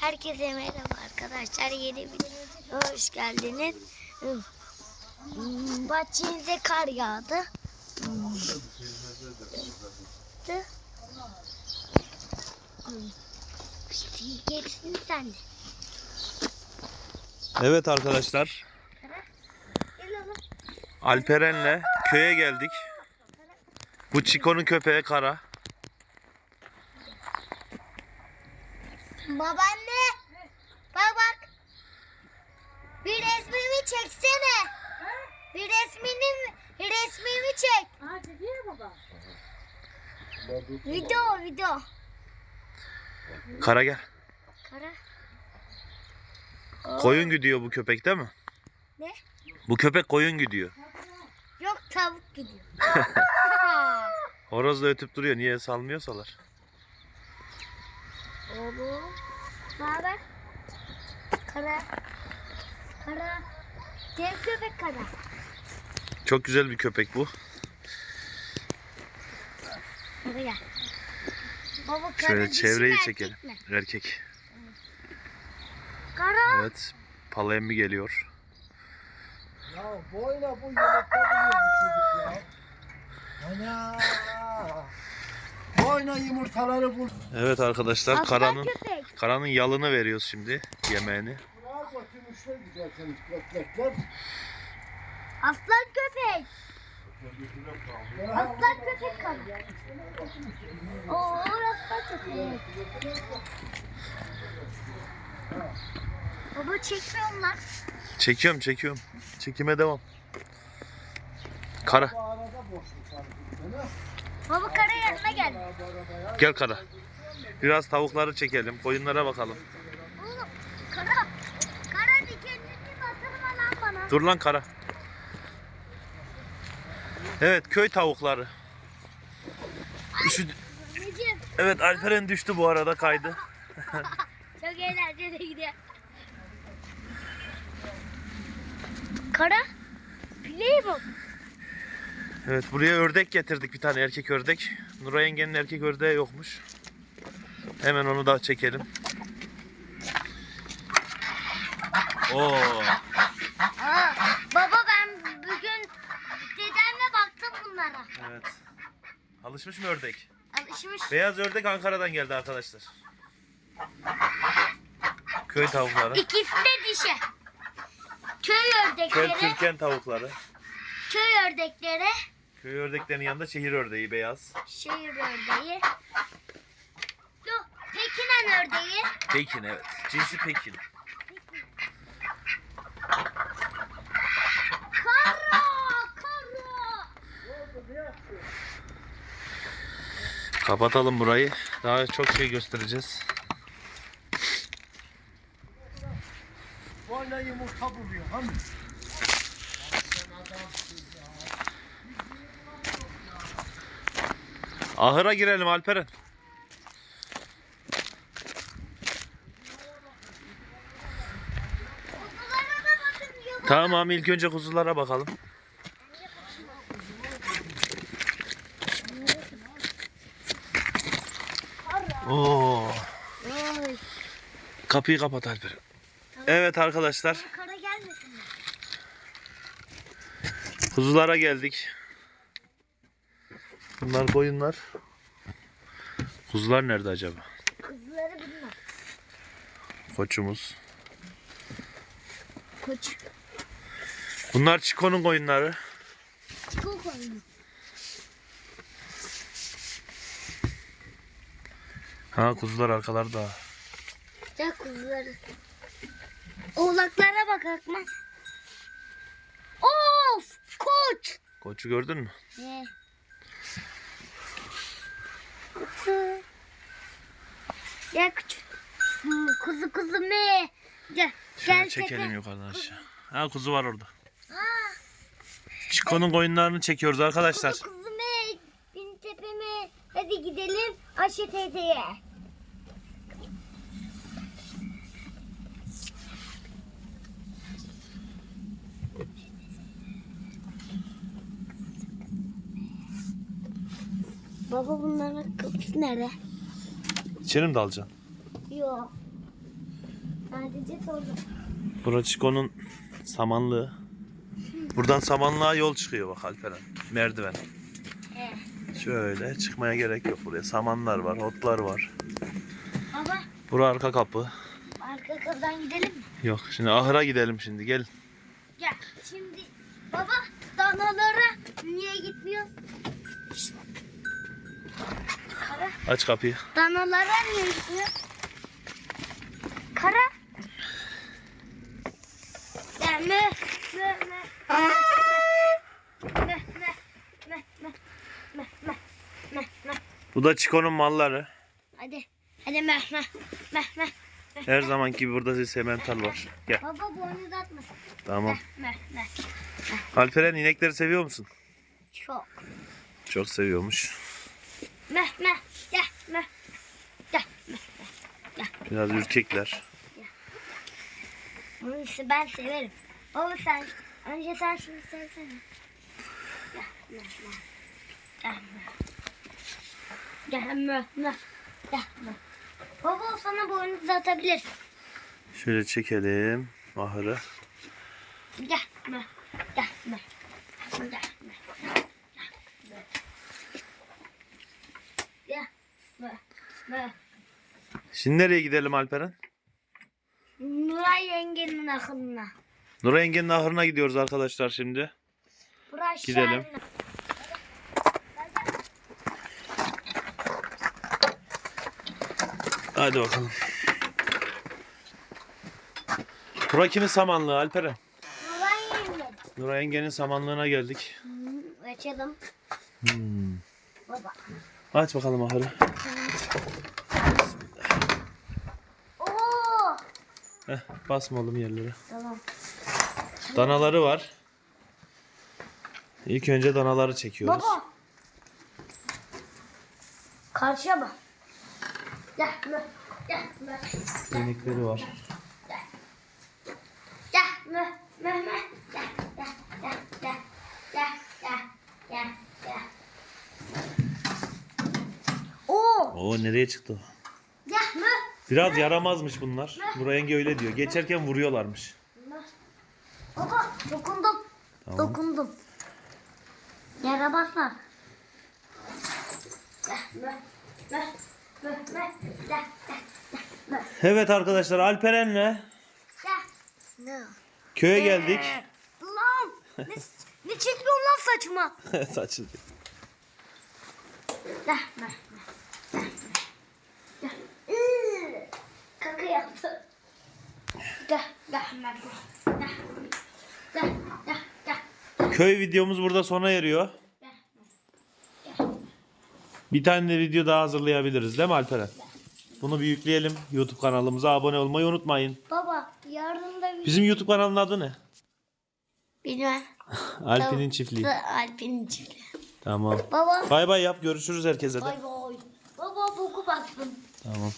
Herkese merhaba arkadaşlar. Yeni bir hoş geldiniz. Hmm, Bahçenize kar yağdı. Gerisini sen de. Evet arkadaşlar. Alperen'le köye geldik. Bu Çiko'nun köpeği Kara. Babaanne. Bak bak. Bir resmimi çeksene. Bir resmini resmimi çek. Ha çekiyor baba. Video video. Kara gel. Kara. Koyun gidiyor bu köpek değil mi? Ne? Bu köpek koyun gidiyor. Yok tavuk gidiyor. Horoz da ötüp duruyor. Niye salmıyorsalar. Oğlum. Ne haber? Kara. Kara. Dev köpek kara. Çok güzel bir köpek bu. Gel. Baba kara Şöyle dişi çevreyi mi, çekelim. erkek mi? Erkek. Kara. Evet. Palayemmi geliyor. Ya boyuna bu yumurta buluyor bu çocuk ya. Ana. Boyuna yumurtaları bul. Evet arkadaşlar Aslan Kara'nın köpek. Kara'nın yalını veriyoruz şimdi yemeğini. Köpekler. Aslan köpek. Aslan köpek kara. Oo aslan köpek. Baba çekmiyorum lan. Çekiyorum çekiyorum. Çekime devam. Kara. Bu arada boşluk var. Baba kara yanına gel. Gel Kara. Biraz tavukları çekelim. Koyunlara bakalım. Oğlum kara. Kara dikenini batırma lan bana. Dur lan Kara. Evet köy tavukları. Üşüdü. Evet Alperen düştü bu arada kaydı. çok eğlenceli gidiyor. Kara. Play bu. Evet buraya ördek getirdik bir tane erkek ördek. Nuray yengenin erkek ördeği yokmuş. Hemen onu da çekelim. Oo, Aa, baba ben bugün dedemle baktım bunlara. evet. Alışmış mı ördek? Alışmış. Beyaz ördek Ankara'dan geldi arkadaşlar. Köy tavukları. İkisi de dişi. Köy Köy ördekleri. Türken tavukları. Köy ördekleri. Köy ördeklerinin yanında şehir ördeği beyaz. Şehir ördeği. Yok, Pekinen ördeği. Pekin evet. Cinsi Pekin. Kara, kara. Kapatalım burayı. Daha çok şey göstereceğiz. Boyuna yumurta buluyor. Hani? Ahıra girelim Alperen. Tamam ilk önce kuzulara bakalım. Oo. Kapıyı kapat Alperen. Evet arkadaşlar kuzulara geldik. Bunlar koyunlar. Kuzular nerede acaba? Kuzuları bilmem. Koçumuz. Koç. Bunlar Çiko'nun koyunları. Çikolata koyun. Ha kuzular arkalarda. Ya kuzuları. Oğlaklara bak Akman. Of! Koç! Koçu gördün mü? Ne? Gel küçük. Kuzu kuzu me. Gel. Şöyle Gel çekelim tepe. yukarıdan aşağı. Ha kuzu var orada. Aa, Çiko'nun koyunlarını çekiyoruz arkadaşlar. kuzu kuzu me. Bin tepeme. Hadi gidelim Ayşe teyzeye. Baba bunların kapısı nerede? İçeri mi dalacaksın? Yok. Sadece sordum. Burası Çiko'nun samanlığı. Buradan samanlığa yol çıkıyor bak Alperen. Merdiven. Evet. Şöyle çıkmaya gerek yok buraya. Samanlar var, otlar var. Baba Bura arka kapı. arka kapıdan gidelim mi? Yok şimdi ahıra gidelim şimdi gel. Gel. Şimdi baba danalara niye gitmiyoruz? Kara. Aç kapıyı. Danalara niye gitmiyoruz? Kara. Ya mı mı mı mı mı mı mı mı mı mı mı Bu da Çiko'nun malları. Hadi. Hadi meh meh meh meh. Her zamanki gibi burada bir semental var. Gel. Baba boynu uzatmasın. Tamam. Meh meh. Alperen inekleri seviyor musun? Çok. Çok seviyormuş. Meh meh. Gel meh. Gel. Biraz ürkekler. Bunu işte ben severim. Baba sen önce sen şunu sevsene. Gel meh meh. Gel meh. Gel meh meh. Gel meh. Baba o sana boynu uzatabilir. Şöyle çekelim ahırı. Meh. Gel meh. Gel meh. Gel meh. Meh. Şimdi nereye gidelim Alperen? Nuray yengenin akılına. Nuray yengenin ahırına gidiyoruz arkadaşlar şimdi. Burası Gidelim. şairine. Hadi bakalım. Bura kimin samanlığı Alperen? Nuray yenge. Nuray yengenin samanlığına geldik. Hmm, Açalım. Hmm. Baba. Aç bakalım ahırı. Oo. Heh, basma oğlum yerlere. Tamam. Danaları var. İlk önce danaları çekiyoruz. Baba. Karşıya bak. Gel mü. Gel mü. İnekleri var. Gel mü. Gel gel gel gel. Gel gel gel gel. Oo. Oo nereye çıktı? o? Biraz yaramazmış bunlar. Nuray yenge öyle diyor. Geçerken vuruyorlarmış. Baba dokundum. Tamam. Dokundum. Yaramazlar. Evet arkadaşlar Alperen'le köye geldik. Lan ne, ne çekiyorsun lan saçıma? Saçıldı. Köy videomuz burada sona eriyor. Bir tane de video daha hazırlayabiliriz değil mi Alperen? Bunu bir yükleyelim. YouTube kanalımıza abone olmayı unutmayın. Baba yarın da bir... Bizim YouTube kanalının adı ne? Bilmem. Alpin'in çiftliği. Alp'in çiftliği. Tamam. Baba. Bay bay yap. Görüşürüz herkese de. Bay bay. Baba boku bastım. Tamam.